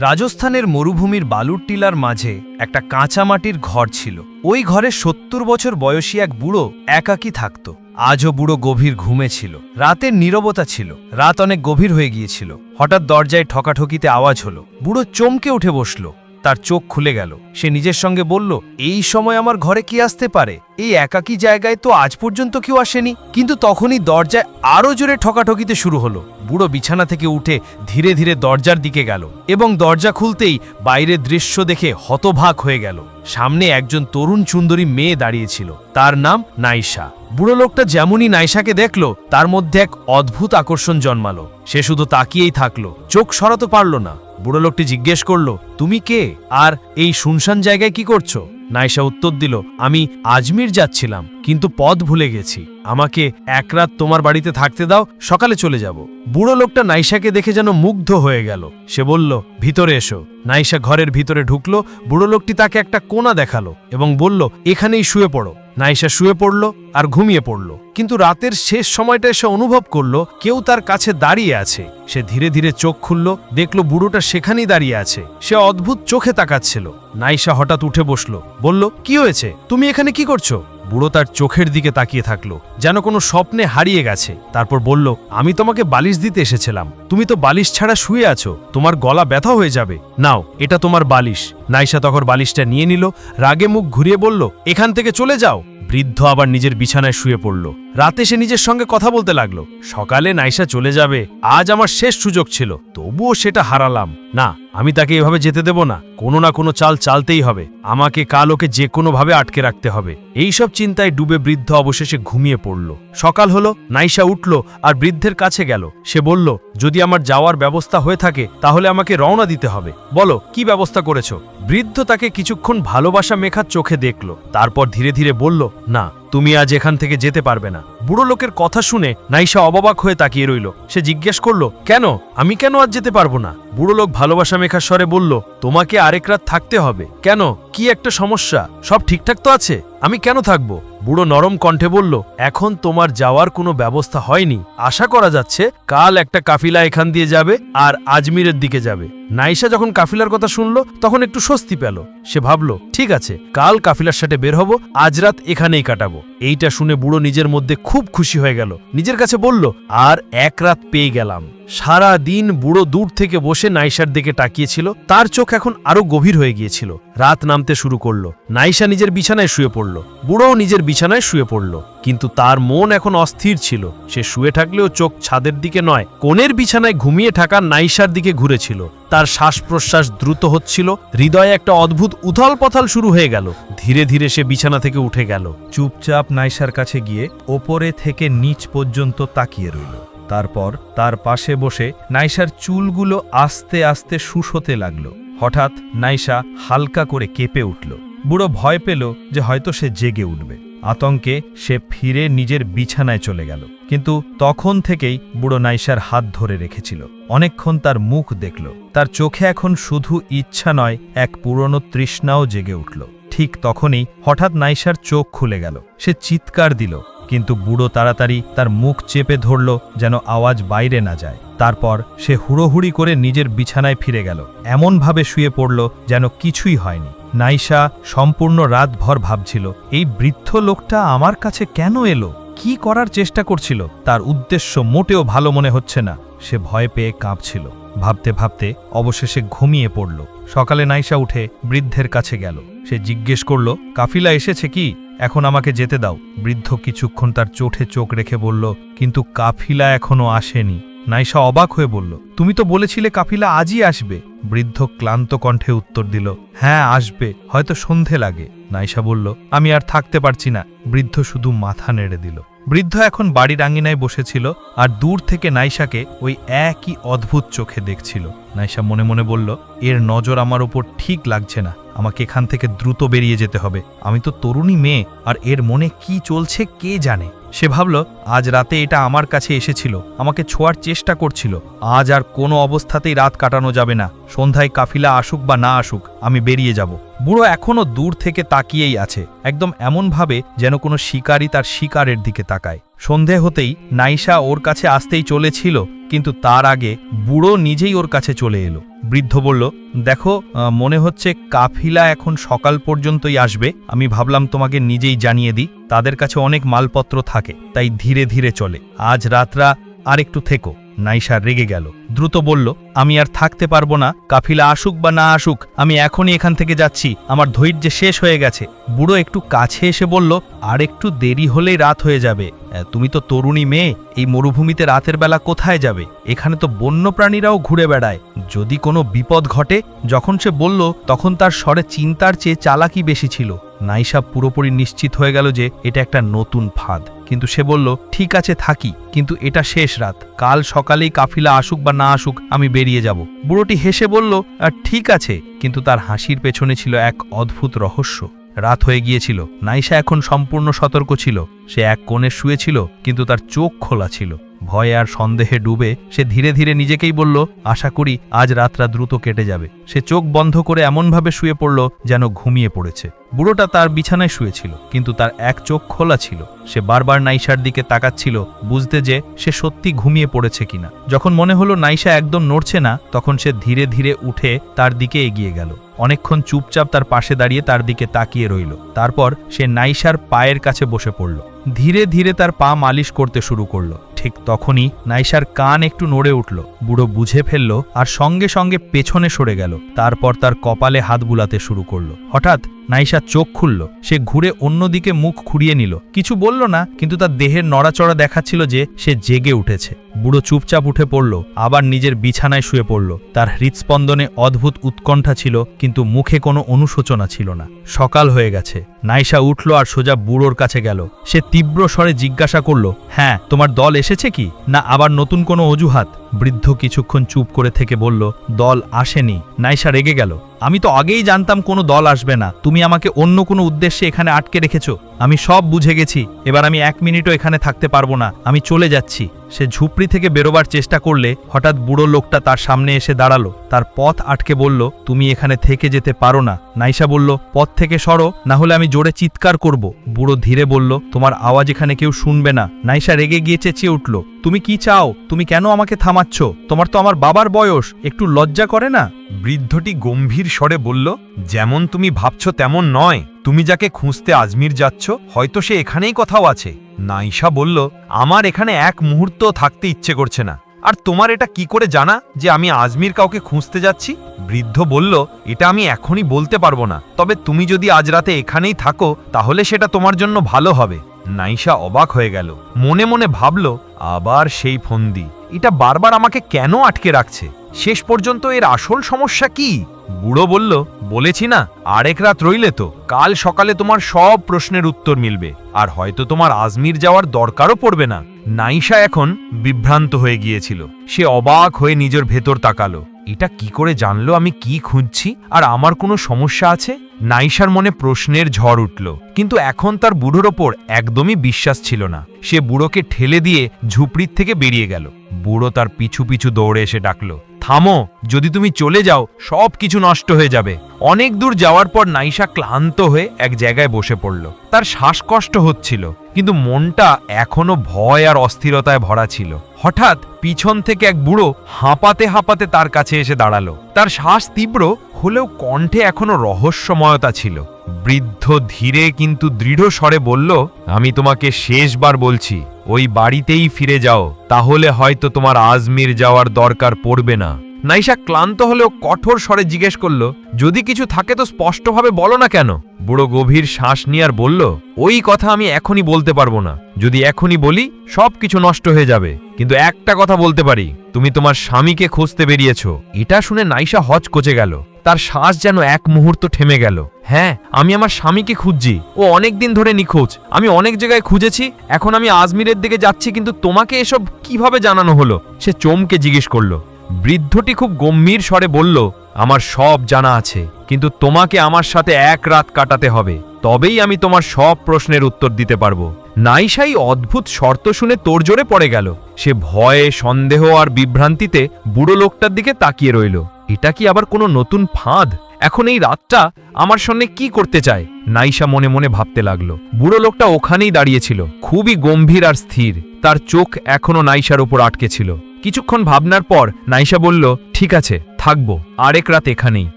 রাজস্থানের মরুভূমির বালুর টিলার মাঝে একটা কাঁচা মাটির ঘর ছিল। ওই ঘরে সত্তর বছর বয়সী এক বুড়ো একাকি থাকত। আজও বুড়ো গভীর ঘুমে ছিল। রাতের নীরবতা ছিল। রাত অনেক গভীর হয়ে গিয়েছিল। হঠাৎ দরজায় ঠকাঠকিতে আওয়াজ হলো। বুড়ো চমকে উঠে বসল। তার চোখ খুলে গেল। সে নিজের সঙ্গে বলল, এই সময় আমার ঘরে কি আসতে পারে? এই একাকী জায়গায় তো আজ পর্যন্ত কেউ আসেনি। কিন্তু তখনই দরজায় আরও জোরে ঠকাঠকিতে শুরু হলো। বুড়ো বিছানা থেকে উঠে ধীরে ধীরে দরজার দিকে গেল এবং দরজা খুলতেই বাইরের দৃশ্য দেখে হতভাগ হয়ে গেল। সামনে একজন তরুণ সুন্দরী মেয়ে দাঁড়িয়েছিল। তার নাম নাইশা বুড়ো লোকটা যেমনই নাইশাকে দেখল, তার মধ্যে এক অদ্ভুত আকর্ষণ জন্মালো। সে শুধু তাকিয়েই থাকল। চোখ সরাতে পারল না। বুড়ো লোকটি জিজ্ঞেস করল, তুমি কে? আর এই শুনশান জায়গায় কি করছ? নাইশা উত্তর দিল, আমি আজমির যাচ্ছিলাম, কিন্তু পথ ভুলে গেছি। আমাকে এক রাত তোমার বাড়িতে থাকতে দাও, সকালে চলে যাব। বুড়ো লোকটা নাইশাকে দেখে যেন মুগ্ধ হয়ে গেল। সে বলল, ভিতরে এসো। নাইশা ঘরের ভিতরে ঢুকলো, বুড়ো লোকটি তাকে একটা কোনা দেখাল এবং বলল, এখানেই শুয়ে পড়ো। নাইশা শুয়ে পড়ল আর ঘুমিয়ে পড়ল। কিন্তু রাতের শেষ সময়টা এসে অনুভব করল, কেউ তার কাছে দাঁড়িয়ে আছে। সে ধীরে ধীরে চোখ খুলল, দেখল বুড়োটা সেখানেই দাঁড়িয়ে আছে। সে অদ্ভুত চোখে তাকাচ্ছিল। নাইশা হঠাৎ উঠে বসল। বলল, কি হয়েছে? তুমি এখানে কি করছ? বুড়ো তার চোখের দিকে তাকিয়ে থাকল, যেন কোনো স্বপ্নে হারিয়ে গেছে। তারপর বলল, আমি তোমাকে বালিশ দিতে এসেছিলাম। তুমি তো বালিশ ছাড়া শুয়ে আছো। তোমার গলা ব্যথা হয়ে যাবে। নাও, এটা তোমার বালিশ। নাইশা তখন বালিশটা নিয়ে নিল, রাগে মুখ ঘুরিয়ে বলল, এখান থেকে চলে যাও। বৃদ্ধ আবার নিজের বিছানায় শুয়ে পড়ল। রাতে সে নিজের সঙ্গে কথা বলতে লাগল। সকালে নাইশা চলে যাবে, আজ আমার শেষ সুযোগ ছিল, তবুও সেটা হারালাম। না, আমি তাকে এভাবে যেতে দেব না, কোনো না কোনো চাল চালতেই হবে। আমাকে কাল ওকে যে কোনোভাবে আটকে রাখতে হবে। এইসব চিন্তায় ডুবে বৃদ্ধ অবশেষে ঘুমিয়ে পড়ল। সকাল হলো, নাইশা উঠল আর বৃদ্ধের কাছে গেল। সে বলল, যদি আমার যাওয়ার ব্যবস্থা হয়ে থাকে, তাহলে আমাকে রওনা দিতে হবে। বলো, কি ব্যবস্থা করেছ? বৃদ্ধ তাকে কিছুক্ষণ ভালোবাসা মেখার চোখে দেখল তারপর ধীরে ধীরে বলল না তুমি আজ এখান থেকে যেতে পারবে না। বুড়ো লোকের কথা শুনে নাইশা অবাক হয়ে তাকিয়ে রইল। সে জিজ্ঞেস করল, কেন? আমি কেন আজ যেতে পারব না? বুড়ো লোক ভালোবাসা মেখার স্বরে বলল, তোমাকে আরেক রাত থাকতে হবে। কেন? কি একটা সমস্যা? সব ঠিকঠাক তো আছে? আমি কেন থাকব? বুড়ো নরম কণ্ঠে বলল, এখন তোমার যাওয়ার কোনো ব্যবস্থা হয়নি। আশা করা যাচ্ছে কাল একটা কাফিলা এখান দিয়ে যাবে আর আজমিরের দিকে যাবে। নাইশা যখন কাফিলার কথা শুনল, তখন একটু স্বস্তি পেল। সে ভাবল, ঠিক আছে, কাল কাফিলার সাথে বের হব, আজ রাত এখানেই কাটাবো। এইটা শুনে বুড়ো নিজের মধ্যে খুব খুশি হয়ে গেল। নিজের কাছে বলল, আর এক রাত পেয়ে গেলাম। সারা দিন বুড়ো দূর থেকে বসে নাইশার দিকে তাকিয়েছিল। তার চোখ এখন আরও গভীর হয়ে গিয়েছিল। রাত নামতে শুরু করল। নাইশা নিজের বিছানায় শুয়ে পড়ল। বুড়োও নিজের বিছানায় শুয়ে পড়ল। কিন্তু তার মন এখন অস্থির ছিল। সে শুয়ে থাকলেও চোখ ছাদের দিকে নয়, কোণের বিছানায় ঘুমিয়ে থাকা নাইসার দিকে ঘুরেছিল। তার শ্বাস প্রশ্বাস দ্রুত হচ্ছিল, হৃদয়ে একটা অদ্ভুত উথল পথাল শুরু হয়ে গেল। ধীরে ধীরে সে বিছানা থেকে উঠে গেল। চুপচাপ নাইসার কাছে গিয়ে ওপরে থেকে নিচ পর্যন্ত তাকিয়ে রইল। তারপর তার পাশে বসে নাইসার চুলগুলো আস্তে আস্তে শুষোতে লাগল। হঠাৎ নাইসা হালকা করে কেঁপে উঠল। বুড়ো ভয় পেল যে হয়তো সে জেগে উঠবে। আতঙ্কে সে ফিরে নিজের বিছানায় চলে গেল। কিন্তু তখন থেকেই বুড়ো নাইসার হাত ধরে রেখেছিল। অনেকক্ষণ তার মুখ দেখল। তার চোখে এখন শুধু ইচ্ছা নয়, এক পুরনো তৃষ্ণাও জেগে উঠল। ঠিক তখনই হঠাৎ নাইসার চোখ খুলে গেল। সে চিৎকার দিল। কিন্তু বুড়ো তাড়াতাড়ি তার মুখ চেপে ধরল যেন আওয়াজ বাইরে না যায়। তারপর সে হুড়োহুড়ি করে নিজের বিছানায় ফিরে গেল। এমনভাবে শুয়ে পড়ল যেন কিছুই হয়নি। নাইশা সম্পূর্ণ রাতভর ভাবছিল, এই বৃদ্ধ লোকটা আমার কাছে কেন এলো? কি করার চেষ্টা করছিল? তার উদ্দেশ্য মোটেও ভালো মনে হচ্ছে না। সে ভয় পেয়ে কাঁপছিল। ভাবতে ভাবতে অবশেষে ঘুমিয়ে পড়ল। সকালে নাইশা উঠে বৃদ্ধের কাছে গেল। সে জিজ্ঞেস করল, কাফিলা এসেছে কি? এখন আমাকে যেতে দাও। বৃদ্ধ কিছুক্ষণ তার চোখে চোখ রেখে বলল, কিন্তু কাফিলা এখনও আসেনি। নাইশা অবাক হয়ে বলল, তুমি তো বলেছিলে কাফিলা আজই আসবে। বৃদ্ধ ক্লান্ত কণ্ঠে উত্তর দিল হ্যাঁ আসবে। হয়তো সন্ধে লাগে। নাইশা বলল, আমি আর থাকতে পারছি না। বৃদ্ধ শুধু মাথা নেড়ে দিল। বৃদ্ধ এখন বাড়ির আঙিনায় বসেছিল আর দূর থেকে নাইশাকে ওই একই অদ্ভুত চোখে দেখছিল। নাইশা মনে মনে বলল, এর নজর আমার ওপর ঠিক লাগছে না। আমাকে এখান থেকে দ্রুত বেরিয়ে যেতে হবে। আমি তো তরুণী মেয়ে, আর এর মনে কি চলছে কে জানে? সে ভাবল, আজ রাতে এটা আমার কাছে এসেছিল। আমাকে ছোঁয়ার চেষ্টা করছিল। আজ আর কোনো অবস্থাতেই রাত কাটানো যাবে না। সন্ধ্যায় কাফিলা আসুক বা না আসুক, আমি বেরিয়ে যাব। বুড়ো এখনও দূর থেকে তাকিয়েই আছে, একদম এমনভাবে যেন কোনো শিকারী তার শিকারের দিকে তাকায়। সন্ধে হতেই নাইশা ওর কাছে আসতেই চলেছিল, কিন্তু তার আগে বুড়ো নিজেই ওর কাছে চলে এলো। বৃদ্ধ বলল, দেখো মনে হচ্ছে কাফিলা এখন সকাল পর্যন্তই আসবে, আমি ভাবলাম তোমাকে নিজেই জানিয়ে দিই, তাদের কাছে অনেক মালপত্র থাকে, তাই ধীরে ধীরে চলে। আজ রাতরা আর একটু থেকো। নাইশা রেগে গেল। দ্রুত বলল, আমি আর থাকতে পারব না। কাফিলা আসুক বা না আসুক, আমি এখনই এখান থেকে যাচ্ছি। আমার ধৈর্য শেষ হয়ে গেছে। বুড়ো একটু কাছে এসে বলল, আর একটু দেরি হলেই রাত হয়ে যাবে। তুমি তো তরুণী মেয়ে, এই মরুভূমিতে রাতের বেলা কোথায় যাবে? এখানে তো বন্য প্রাণীরাও ঘুরে বেড়ায়। যদি কোনো বিপদ ঘটে, যখন সে বলল, তখন তার স্বরে চিন্তার চেয়ে চালাকি বেশি ছিল। নাইসা পুরোপুরি নিশ্চিত হয়ে গেল যে এটা একটা নতুন ফাঁদ। কিন্তু সে বলল, ঠিক আছে, থাকি। কিন্তু এটা শেষ রাত। কাল সকালেই কাফিলা আসুক বা না আসুক, আমি বেরিয়ে যাব। বুড়োটি হেসে বলল ঠিক আছে। কিন্তু তার হাসির পেছনে ছিল এক অদ্ভুত রহস্য। রাত হয়ে গিয়েছিল। নাইসা এখন সম্পূর্ণ সতর্ক ছিল। সে এক কোণে শুয়েছিল, কিন্তু তার চোখ খোলা ছিল। ভয়ে আর সন্দেহে ডুবে সে ধীরে ধীরে নিজেকেই বলল, আশা করি আজ রাতটা দ্রুত কেটে যাবে। সে চোখ বন্ধ করে এমনভাবে শুয়ে পড়ল যেন ঘুমিয়ে পড়েছে। বুড়োটা তার বিছানায় শুয়েছিল, কিন্তু তার এক চোখ খোলা ছিল। সে বারবার নাইশার দিকে তাকাচ্ছিল, বুঝতে যে সে সত্যি ঘুমিয়ে পড়েছে কিনা। যখন মনে হলো নাইশা একদম নড়ছে না, তখন সে ধীরে ধীরে উঠে তার দিকে এগিয়ে গেল। অনেকক্ষণ চুপচাপ তার পাশে দাঁড়িয়ে তার দিকে তাকিয়ে রইল। তারপর সে নাইশার পায়ের কাছে বসে পড়ল। ধীরে ধীরে তার পা মালিশ করতে শুরু করল। ঠিক তখনই নাইসার কান একটু নড়ে উঠল। বুড়ো বুঝে ফেলল আর সঙ্গে সঙ্গে পেছনে সরে গেল। তারপর তার কপালে হাত বুলাতে শুরু করল। হঠাৎ নাইশা চোখ খুলল। সে ঘুরে অন্যদিকে মুখ খুঁড়িয়ে নিল। কিছু বলল না, কিন্তু তার দেহের নড়াচড়া দেখাচ্ছিল যে সে জেগে উঠেছে। বুড়ো চুপচাপ উঠে পড়ল, আবার নিজের বিছানায় শুয়ে পড়ল। তার হৃৎস্পন্দনে অদ্ভুত উৎকণ্ঠা ছিল, কিন্তু মুখে কোনো অনুশোচনা ছিল না। সকাল হয়ে গেছে। নাইশা উঠল আর সোজা বুড়োর কাছে গেল। সে তীব্র স্বরে জিজ্ঞাসা করল হ্যাঁ তোমার দল এসেছে কি? না আবার নতুন কোনো অজুহাত? বৃদ্ধ কিছুক্ষণ চুপ করে থেকে বলল, দল আসেনি। নাইশা রেগে গেল। আমি তো আগেই জানতাম কোনো দল আসবে না। তুমি আমাকে অন্য কোনো উদ্দেশ্যে এখানে আটকে রেখেছো। আমি সব বুঝে গেছি। এবার আমি এক মিনিটও এখানে থাকতে পারব না। আমি চলে যাচ্ছি। সে ঝুপড়ি থেকে বেরোবার চেষ্টা করলে হঠাৎ বুড়ো লোকটা তার সামনে এসে দাঁড়াল। তার পথ আটকে বলল, তুমি এখানে থেকে যেতে পারো না। নাইশা বলল, পথ থেকে সরো, না হলে আমি জোরে চিৎকার করব। বুড়ো ধীরে বলল, তোমার আওয়াজ এখানে কেউ শুনবে না। নাইশা রেগে গিয়ে চেঁচিয়ে উঠল, তুমি কি চাও? তুমি কেন আমাকে থামাচ্ছ তোমার তো আমার বাবার বয়স। একটু লজ্জা করে না? বৃদ্ধটি গম্ভীর স্বরে বলল, যেমন তুমি ভাবছ তেমন নয়। তুমি যাকে খুঁজতে আজমির যাচ্ছ, হয়তো সে এখানেই কোথাও আছে। নাইশা বলল, আমার এখানে এক মুহূর্ত থাকতে ইচ্ছে করছে না। আর তোমার এটা কি করে জানা যে আমি আজমির কাউকে খুঁজতে যাচ্ছি? বৃদ্ধ বলল, এটা আমি এখনই বলতে পারব না। তবে তুমি যদি আজ রাতে এখানেই থাকো, তাহলে সেটা তোমার জন্য ভালো হবে। নাইশা অবাক হয়ে গেল। মনে মনে ভাবল, আবার সেই ফন্দি। এটা বারবার আমাকে কেন আটকে রাখছে? শেষ পর্যন্ত এর আসল সমস্যা কি? বুড়ো বলল, বলেছি না, আরেক রাত রইলে তো। কাল সকালে তোমার সব প্রশ্নের উত্তর মিলবে। আর হয়তো তোমার আজমির যাওয়ার দরকারও পড়বে না। নাইশা এখন বিভ্রান্ত হয়ে গিয়েছিল। সে অবাক হয়ে নিজের ভেতর তাকালো। এটা কি করে জানলো? আমি কি খুঁজছি? আর আমার কোনো সমস্যা আছে? নাইশার মনে প্রশ্নের ঝড় উঠল, কিন্তু এখন তার বুড়োর ওপর একদমই বিশ্বাস ছিল না। সে বুড়োকে ঠেলে দিয়ে ঝুপড়ির থেকে বেরিয়ে গেল। বুড়ো তার পিছু পিছু দৌড়ে এসে ডাকলো, থামো, যদি তুমি চলে যাও, সব কিছু নষ্ট হয়ে যাবে। অনেক দূর যাওয়ার পর নাইশা ক্লান্ত হয়ে এক জায়গায় বসে পড়ল। তার শ্বাসকষ্ট হচ্ছিল। কিন্তু মনটা এখনও ভয় আর অস্থিরতায় ভরা ছিল। হঠাৎ পিছন থেকে এক বুড়ো হাঁপাতে হাঁপাতে তার কাছে এসে দাঁড়াল। তার শ্বাস তীব্র, হলেও কণ্ঠে এখনও রহস্যময়তা ছিল। বৃদ্ধ ধীরে কিন্তু দৃঢ় স্বরে বলল, আমি তোমাকে শেষবার বলছি, ওই বাড়িতেই ফিরে যাও, তাহলে হয়তো তোমার আজমির যাওয়ার দরকার পড়বে না। নাইশা ক্লান্ত হলেও কঠোর স্বরে জিজ্ঞেস করল, যদি কিছু থাকে তো স্পষ্টভাবে বলো না কেন? বুড়ো গভীর শ্বাস নিয়ে আর বলল, ওই কথা আমি এখনই বলতে পারব না। যদি এখনই বলি, সব কিছু নষ্ট হয়ে যাবে। কিন্তু একটা কথা বলতে পারি, তুমি তোমার স্বামীকে খুঁজতে বেরিয়েছো। এটা শুনে নাইশা হজ কচে গেল। তার শ্বাস যেন এক মুহূর্ত থেমে গেল। হ্যাঁ আমি আমার স্বামীকে খুঁজছি। ও অনেক দিন ধরে নিখোঁজ। আমি অনেক জায়গায় খুঁজেছি। এখন আমি আজমিরের দিকে যাচ্ছি, কিন্তু তোমাকে এসব কীভাবে জানানো হলো? সে চমকে জিজ্ঞেস করল বৃদ্ধটি খুব গম্ভীর স্বরে বলল, আমার সব জানা আছে, কিন্তু তোমাকে আমার সাথে এক রাত কাটাতে হবে। তবেই আমি তোমার সব প্রশ্নের উত্তর দিতে পারব। নাইশাই অদ্ভুত শর্ত শুনে তোড়জোড়ে পড়ে গেল। সে ভয়ে, সন্দেহ আর বিভ্রান্তিতে বুড়ো লোকটার দিকে তাকিয়ে রইল। এটা কি আবার কোনো নতুন ফাঁদ? এখন এই রাতটা আমার সঙ্গে কি করতে চায়? নাইশা মনে মনে ভাবতে লাগল। বুড়ো লোকটা ওখানেই দাঁড়িয়েছিল খুবই গম্ভীর আর স্থির। তার চোখ এখনও নাইশার ওপর আটকে ছিল। কিছুক্ষণ ভাবনার পর নাইশা বলল, ঠিক আছে, থাকব। আরেক রাত এখানেই।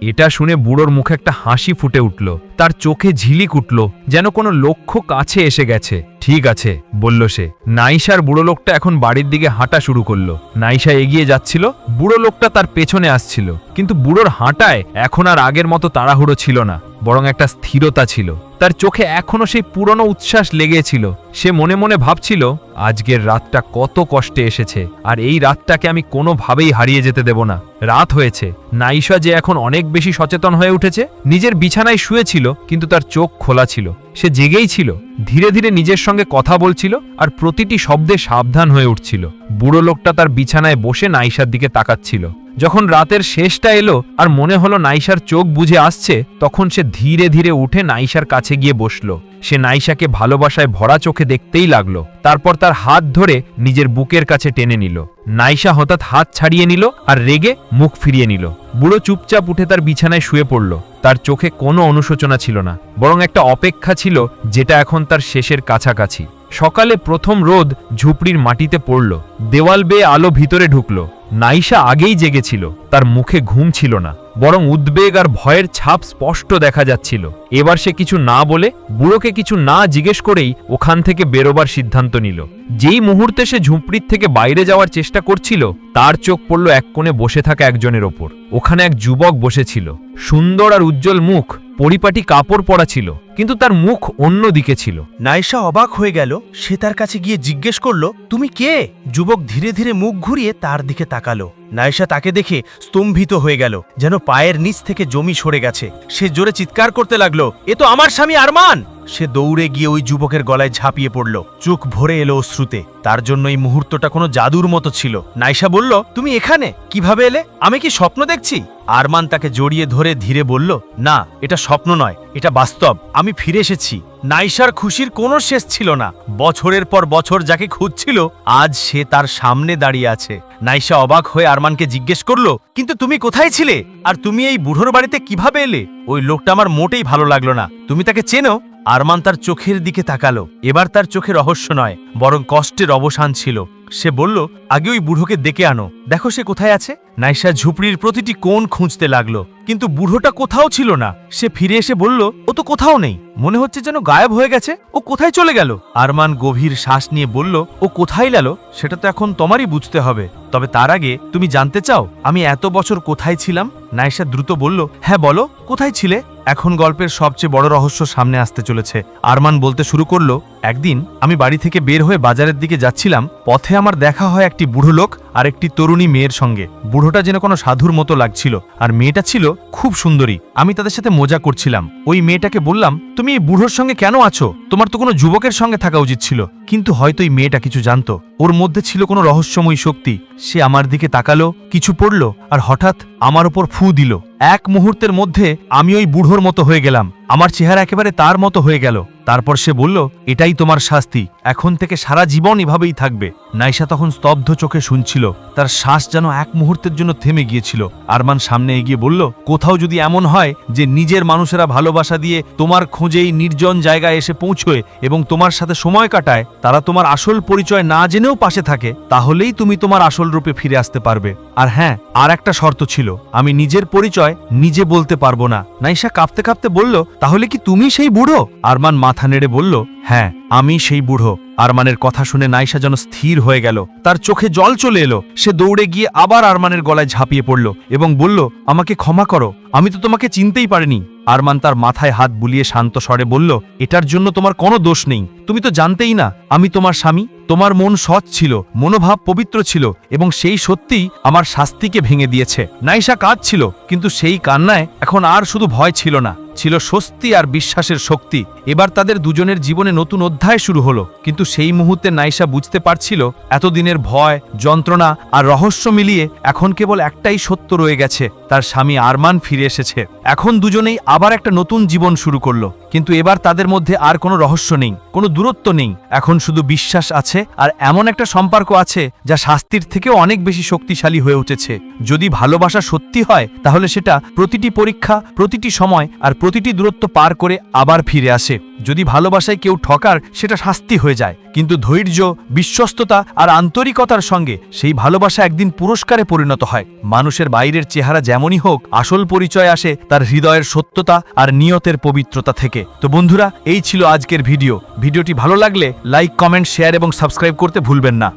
এটা শুনে বুড়োর মুখে একটা হাসি ফুটে উঠল। তার চোখে ঝিলিক উঠল, যেন কোনো লক্ষ্য কাছে এসে গেছে। ঠিক আছে, বলল সে। নাইশার বুড়ো লোকটা এখন বাড়ির দিকে হাঁটা শুরু করল। নাইশা এগিয়ে যাচ্ছিল, বুড়ো লোকটা তার পেছনে আসছিল। কিন্তু বুড়োর হাঁটায় এখন আর আগের মতো তাড়াহুড়ো ছিল না, বরং একটা স্থিরতা ছিল। তার চোখে এখনও সেই পুরনো উচ্ছ্বাস লেগেছিল। সে মনে মনে ভাবছিল, আজকের রাতটা কত কষ্টে এসেছে, আর এই রাতটাকে আমি কোনোভাবেই হারিয়ে যেতে দেব না। রাত হয়েছে, নাইশা যে এখন অনেক বেশি সচেতন হয়ে উঠেছে, নিজের বিছানায় শুয়েছিল, কিন্তু তার চোখ খোলা ছিল। সে জেগেই ছিল, ধীরে ধীরে নিজের সঙ্গে কথা বলছিল, আর প্রতিটি শব্দে সাবধান হয়ে উঠছিল। বুড়ো লোকটা তার বিছানায় বসে নাইশার দিকে তাকাচ্ছিল। যখন রাতের শেষটা এলো আর মনে হলো নাইশার চোখ বুঝে আসছে, তখন সে ধীরে ধীরে উঠে নাইশার কাছে গিয়ে বসল। সে নাইশাকে ভালোবাসায় ভরা চোখে দেখতেই লাগল। তারপর তার হাত ধরে নিজের বুকের কাছে টেনে নিল। নাইশা হঠাৎ হাত ছাড়িয়ে নিল আর রেগে মুখ ফিরিয়ে নিল। বুড়ো চুপচাপ উঠে তার বিছানায় শুয়ে পড়ল। তার চোখে কোনো অনুশোচনা ছিল না, বরং একটা অপেক্ষা ছিল যেটা এখন তার শেষের কাছাকাছি। সকালে প্রথম রোদ ঝুপড়ির মাটিতে পড়ল। দেওয়াল বেয়ে আলো ভিতরে ঢুকল। নাইশা আগেই জেগেছিল। তার মুখে ঘুম ছিল না, বরং উদ্বেগ আর ভয়ের ছাপ স্পষ্ট দেখা যাচ্ছিল। এবার সে কিছু না বলে বুড়োকে কিছু না জিজ্ঞেস করেই ওখান থেকে বেরোবার সিদ্ধান্ত নিল। যেই মুহূর্তে সে ঝুপড়ির থেকে বাইরে যাওয়ার চেষ্টা করছিল, তার চোখ পড়ল এক কোণে বসে থাকা একজনের ওপর। ওখানে এক যুবক বসেছিল। সুন্দর আর উজ্জ্বল মুখ পরিপাটি কাপড় পরা ছিল, কিন্তু তার মুখ অন্য দিকে ছিল। নাইশা অবাক হয়ে গেল, সে তার কাছে গিয়ে জিজ্ঞেস করল, তুমি কে? যুবক ধীরে ধীরে মুখ ঘুরিয়ে তার দিকে তাকালো। নাইশা তাকে দেখে স্তম্ভিত হয়ে গেল, যেন পায়ের নিচ থেকে জমি সরে গেছে। সে জোরে চিৎকার করতে লাগল, এ তো আমার স্বামী আরমান! সে দৌড়ে গিয়ে ওই যুবকের গলায় ঝাঁপিয়ে পড়ল। চোখ ভরে এলো অশ্রুতে। তার জন্য এই মুহূর্তটা কোনো জাদুর মতো ছিল। নাইশা বলল, তুমি এখানে? কীভাবে এলে? আমি কি স্বপ্ন দেখছি? আরমান তাকে জড়িয়ে ধরে ধীরে বলল, না, এটা স্বপ্ন নয়, এটা বাস্তব। আমি ফিরে এসেছি। নাইশার খুশির কোনো শেষ ছিল না। বছরের পর বছর যাকে খুঁজছিল, আজ সে তার সামনে দাঁড়িয়ে আছে। নাইশা অবাক হয়ে আরমানকে জিজ্ঞেস করল, কিন্তু তুমি কোথায় ছিলে? আর তুমি এই বুড়োর বাড়িতে কীভাবে এলে? ওই লোকটা আমার মোটেই ভালো লাগল না। তুমি তাকে চেনো? আরমান তার চোখের দিকে তাকালো। এবার তার চোখে রহস্য নয়, বরং কষ্টের অবসান ছিল। সে বলল, আগে ওই বুড়োকে ডেকে আনো। দেখো সে কোথায় আছে? নাইশা ঝুপড়ির প্রতিটি কোণ খুঁজতে লাগল, কিন্তু বুড়োটা কোথাও ছিল না। সে ফিরে এসে বলল, ও তো কোথাও নেই। মনে হচ্ছে যেন গায়েব হয়ে গেছে। ও কোথায় চলে গেল? আরমান গভীর শ্বাস নিয়ে বলল, ও কোথায় গেল? সেটা তো এখন তোমারই বুঝতে হবে। তবে তার আগে তুমি জানতে চাও, আমি এত বছর কোথায় ছিলাম? নাইশা দ্রুত বলল হ্যাঁ বলো, কোথায় ছিলে? এখন গল্পের সবচেয়ে বড় রহস্য সামনে আসতে চলেছে। আরমান বলতে শুরু করল, একদিন আমি বাড়ি থেকে বের হয়ে বাজারের দিকে যাচ্ছিলাম। পথে আমার দেখা হয় একটি বুড়ো লোক। আর একটি তরুণী মেয়ের সঙ্গে। বুড়োটা যেন কোনো সাধুর মতো লাগছিল, আর মেয়েটা ছিল খুব সুন্দরী। আমি তাদের সাথে মজা করছিলাম। ওই মেয়েটাকে বললাম, তুমি এই বুড়োর সঙ্গে কেন আছো? তোমার তো কোনো যুবকের সঙ্গে থাকা উচিত ছিল। কিন্তু হয়তো এই মেয়েটা কিছু জানতো। ওর মধ্যে ছিল কোনো রহস্যময়ী শক্তি। সে আমার দিকে তাকালো, কিছু পড়ল, আর হঠাৎ আমার ওপর ফু দিল। এক মুহূর্তের মধ্যে আমি ওই বুড়োর মতো হয়ে গেলাম। আমার চেহারা একেবারে তার মতো হয়ে গেল। তারপর সে বলল, এটাই তোমার শাস্তি। এখন থেকে সারা জীবন এভাবেই থাকবে। নাইশা তখন স্তব্ধ চোখে শুনছিল। তার শ্বাস যেন এক মুহূর্তের জন্য থেমে গিয়েছিল। আরমান সামনে এগিয়ে বলল, কোথাও যদি এমন হয় যে নিজের মানুষেরা ভালোবাসা দিয়ে তোমার খোঁজেই নির্জন জায়গায় এসে পৌঁছয় এবং তোমার সাথে সময় কাটায়, তারা তোমার আসল পরিচয় না জেনেও পাশে থাকে, তাহলেই তুমি তোমার আসল রূপে ফিরে আসতে পারবে। আর হ্যাঁ আর একটা শর্ত ছিল। আমি নিজের পরিচয় নিজে বলতে পারব না। নাইশা কাঁপতে কাঁপতে বলল, তাহলে কি তুমি সেই বুড়ো? আরমান মাথা নেড়ে বলল হ্যাঁ আমি সেই বুড়ো। আরমানের কথা শুনে নাইশা যেন স্থির হয়ে গেল। তার চোখে জল চলে এলো। সে দৌড়ে গিয়ে আবার আরমানের গলায় ঝাঁপিয়ে পড়ল এবং বলল, আমাকে ক্ষমা করো, আমি তো তোমাকে চিনতেই পারিনি। আরমান তার মাথায় হাত বুলিয়ে শান্ত স্বরে বলল, এটার জন্য তোমার কোনো দোষ নেই। তুমি তো জানতেই না, আমি তোমার স্বামী। তোমার মন সৎ ছিল, মনোভাব পবিত্র ছিল, এবং সেই সত্যিই আমার শাস্তিকে ভেঙে দিয়েছে। নাইশা কাঁদছিল, কিন্তু সেই কান্নায় এখন আর শুধু ভয় ছিল না। ছিল স্বস্তি আর বিশ্বাসের শক্তি। এবার তাদের দুজনের জীবনে নতুন অধ্যায় শুরু হলো। কিন্তু সেই মুহূর্তে নাইশা বুঝতে পারছিল, এতদিনের ভয়, যন্ত্রণা আর রহস্য মিলিয়ে এখন কেবল একটাই সত্য রয়ে গেছে, তার স্বামী আরমান ফিরে এসেছে। এখন দুজনেই আবার একটা নতুন জীবন শুরু করল। কিন্তু এবার তাদের মধ্যে আর কোনো রহস্য নেই, কোনো দূরত্ব নেই। এখন শুধু বিশ্বাস আছে আর এমন একটা সম্পর্ক আছে যা শাস্তির থেকেও অনেক বেশি শক্তিশালী হয়ে উঠেছে। যদি ভালোবাসা সত্যি হয়, তাহলে সেটা প্রতিটি পরীক্ষা, প্রতিটি সময় আর প্রতিটি দূরত্ব পার করে আবার ফিরে আসে। যদি ভালোবাসায় কেউ ঠকার, সেটা শাস্তি হয়ে যায়। কিন্তু ধৈর্য, বিশ্বস্ততা আর আন্তরিকতার সঙ্গে সেই ভালোবাসা একদিন পুরস্কারে পরিণত হয়। মানুষের বাইরের চেহারা যেমনই হোক, আসল পরিচয় আসে তার হৃদয়ের সত্যতা আর নিয়তের পবিত্রতা থেকে। তো বন্ধুরা, এই ছিল আজকের ভিডিও। ভিডিওটি ভালো লাগলে লাইক, কমেন্ট, শেয়ার এবং সাবস্ক্রাইব করতে ভুলবেন না।